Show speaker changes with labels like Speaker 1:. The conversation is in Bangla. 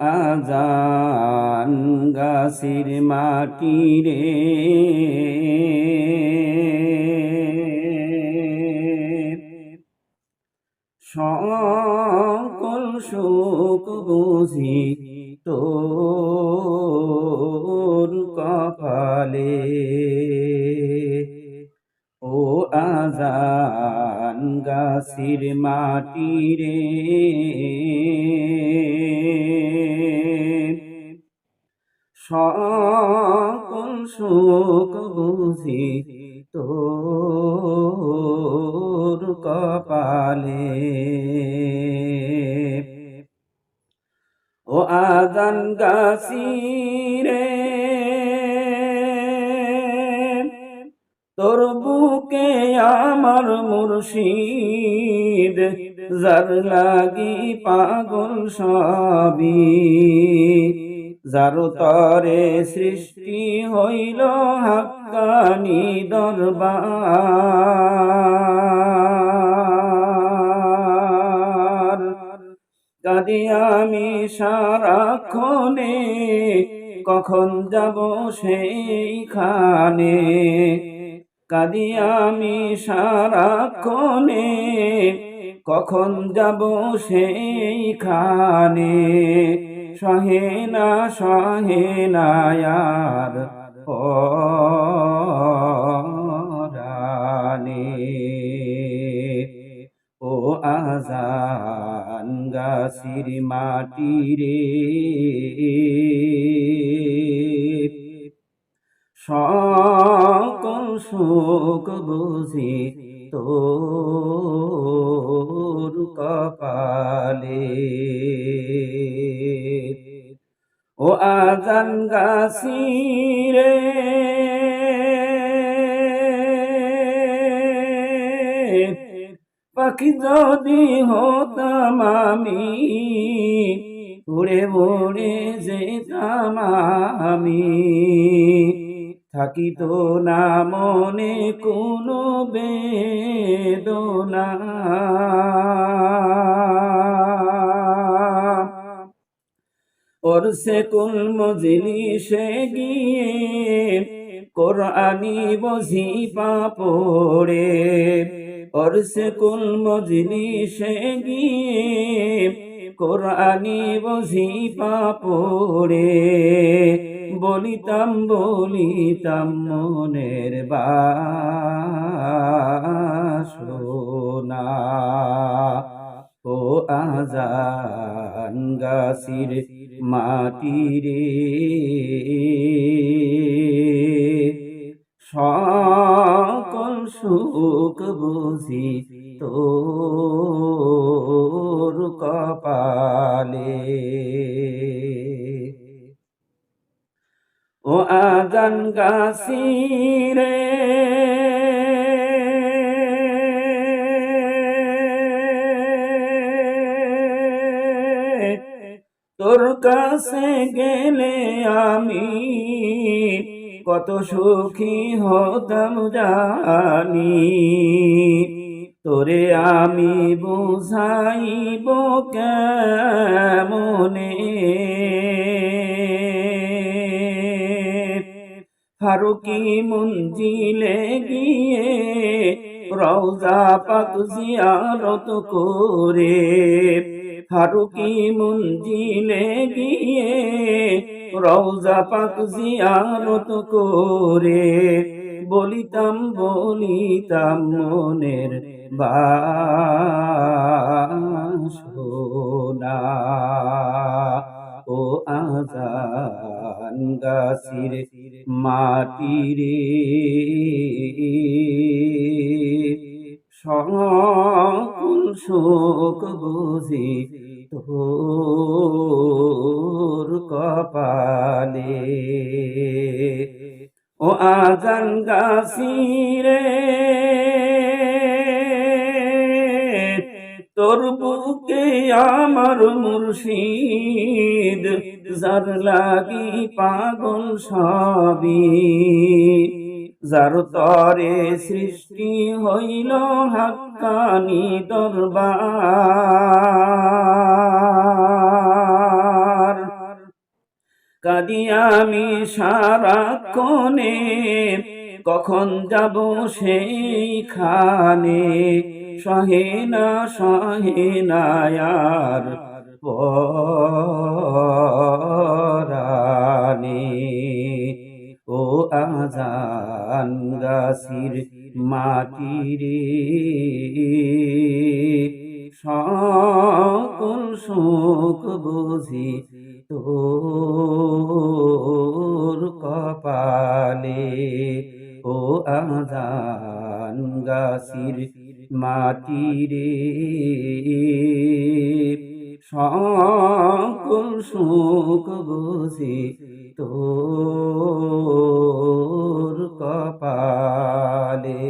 Speaker 1: আজান গাছির মাটি রে। সকল সুখ বুঝি তোর কপালে। ও আজান গাছির মাটি রে সকল সুখ বুঝি তোর কপালে। ও আজান গাছিরে তোর বুকে আমার মুর্শিদ, যার লাগি পাগল সবই। যার তরে সৃষ্টি হইল হাক্কানি দরবার। কাঁদি আমি সারাক্ষণে, কখন যাব সেইখানে। কাঁদি আমি সারাক্ষণে, কখন যাব সেইখানে? সহে না সহে না ও আজান গাছির মাটি রে সকল সুখ বুঝি, তোর কপালে। ও আজান গাছিরে, পাখি যদি হতাম আমি, উড়ে উড়ে যেতাম আমি। থাকিত না মনে কোনো বেদনা। ওর সে কুল মজলিসে গিয়ে কোরআনি বঝি পাপড়ে। ওর সে কুল মজলিসে গিয়ে কোরআনি বঝি পাপড়ে। বলিতাম বলিতাম মনের বাসনা। ও আজান গাছির মাটি রে সকল সুখ বুঝি তোর কপালে। ও আজান গাছিরে তোর কাছে গেলে আমি কত সুখী হতাম জানি। তোরে আমি বুঝাইব কেমনে? ফারুকি মঞ্জিলে গিয়ে রওজা পাক জিয়ারত করে। ফারুকি মঞ্জিলে গিয়ে রওজা পাক জিয়ারত করে। বলিতাম বলিতাম মনের বাসনা। ও আজান গাছির মাটি রে সকল শোক বুঝি তোর কপালে। ও আজান গাছিরে বুকে আমার মুর্শিদ, যার লাগি পাগল সবই। যার তরে সৃষ্টি হইল হাক্কানি দরবার। কাঁদি আমি সারাক্ষণে, কখন যাব সেইখানে। সহে না সহে না আর পরানে ও আজান গাছির মাটিরে সকল শোক বুঝি তোর কপালে। ও আজান গাছির মাটিরে সকল শোক বুঝি তোর কপালে।